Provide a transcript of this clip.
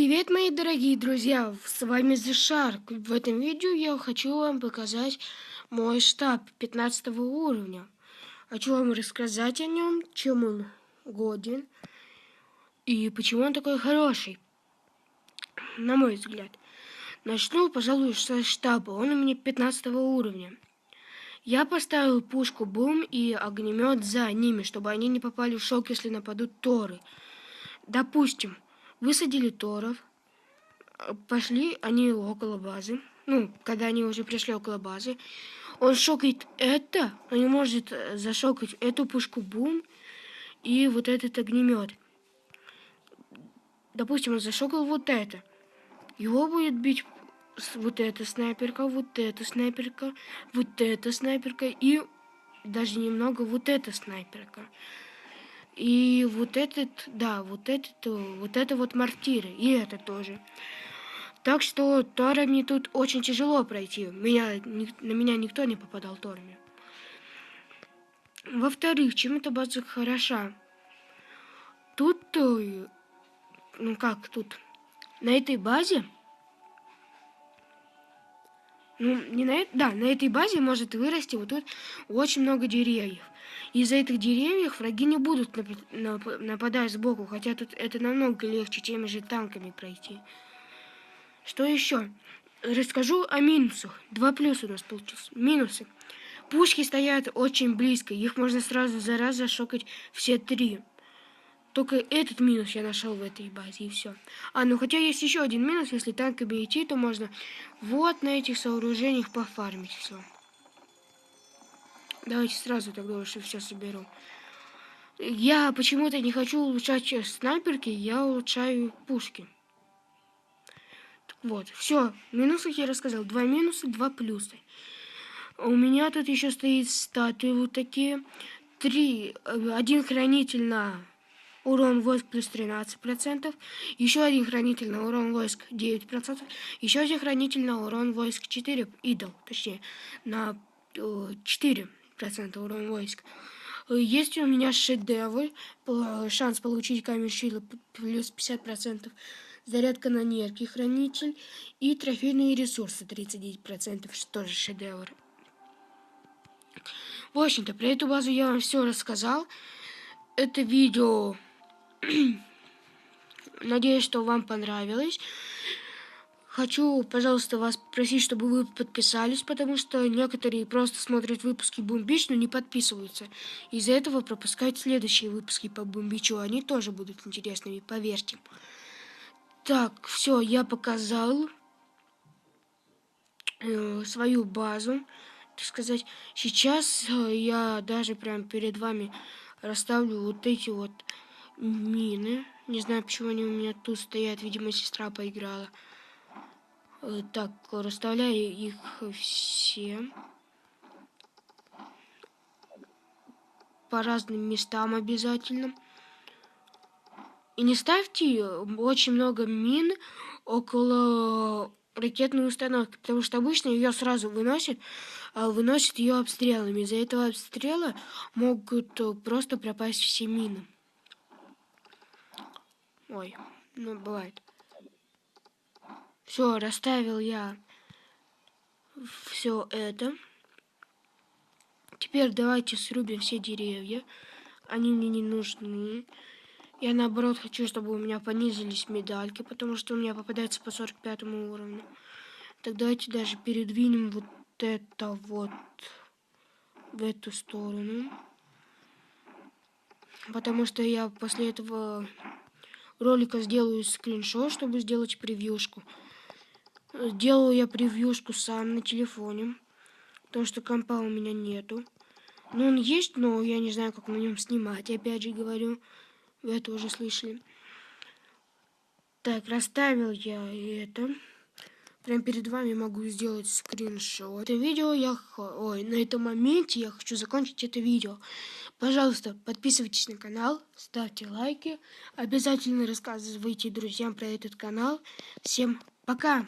Привет, мои дорогие друзья! С вами The Shark. В этом видео я хочу вам показать мой штаб 15 уровня. Хочу вам рассказать о нем, чем он годен и почему он такой хороший, на мой взгляд. Начну, пожалуй, со штаба. Он у меня 15 уровня. Я поставил пушку Бум и огнемет за ними, чтобы они не попали в шок, если нападут Торы. Допустим, высадили Торов, пошли они около базы, ну, когда они уже пришли около базы, он шокает это, он не может э, зашокать эту пушку Бум и вот этот огнемет. Допустим, он зашокал вот это. Его будет бить вот эта снайперка, вот эта снайперка, вот эта снайперка и даже немного вот эта снайперка. И вот этот, да, вот этот, вот это вот мортиры, и это тоже. Так что Торами тут очень тяжело пройти. Меня, на меня никто не попадал Торами. Во-вторых, чем эта база хороша? Тут, э, ну как тут, на этой базе, ну не на, да, на этой базе может вырасти вот тут очень много деревьев. Из-за этих деревьев враги не будут нападать сбоку, хотя тут это намного легче, чем же танками пройти. Что еще? Расскажу о минусах. Два плюса у нас получилось. Минусы. Пушки стоят очень близко, их можно сразу за раз зашокать все три. Только этот минус я нашел в этой базе, и все. А, ну хотя есть еще один минус, если танками идти, то можно вот на этих сооружениях пофармить все. Давайте сразу тогда лучше все соберу. Я почему-то не хочу улучшать снайперки, я улучшаю пушки. Так вот, все, минусы я рассказал. Два минуса, два плюса. У меня тут еще стоит статуи вот такие. Три, э, один хранитель на урон войск плюс 13%, еще один хранитель на урон войск 9%, еще один хранитель на урон войск 4, идол, точнее, на 4 процента урон войск. Есть у меня шедевр, шанс получить камень силы плюс 50%, зарядка на нерки, хранитель и трофейные ресурсы 39%, что тоже шедевр. В общем-то, про эту базу я вам все рассказал. Это видео, надеюсь, что вам понравилось. Хочу, пожалуйста, вас просить, чтобы вы подписались, потому что некоторые просто смотрят выпуски Бумбич, но не подписываются. Из-за этого пропускают следующие выпуски по Бумбичу. Они тоже будут интересными, поверьте. Так, все, я показал э, свою базу, так сказать. Сейчас э, я даже прям перед вами расставлю вот эти вот мины. Не знаю, почему они у меня тут стоят. Видимо, сестра поиграла. Э, так, расставляю их все по разным местам обязательно. И не ставьте очень много мин около ракетной установки, потому что обычно ее сразу выносят, а выносят ее обстрелами. Из-за этого обстрела могут просто пропасть все мины. Ой, ну бывает. Все, расставил я все это. Теперь давайте срубим все деревья. Они мне не нужны. Я наоборот хочу, чтобы у меня понизились медальки, потому что у меня попадается по 45 уровню. Так давайте даже передвинем вот это вот в эту сторону. Потому что я после этого ролика сделаю скриншот, чтобы сделать превьюшку. Делаю я превьюшку сам на телефоне, потому что компа у меня нету. Ну, он есть, но я не знаю, как на нем снимать, опять же говорю. Вы это уже слышали. Так, расставил я это. Прям перед вами могу сделать скриншот. Это видео я... Ой, на этом моменте я хочу закончить это видео. Пожалуйста, подписывайтесь на канал, ставьте лайки. Обязательно рассказывайте друзьям про этот канал. Всем пока!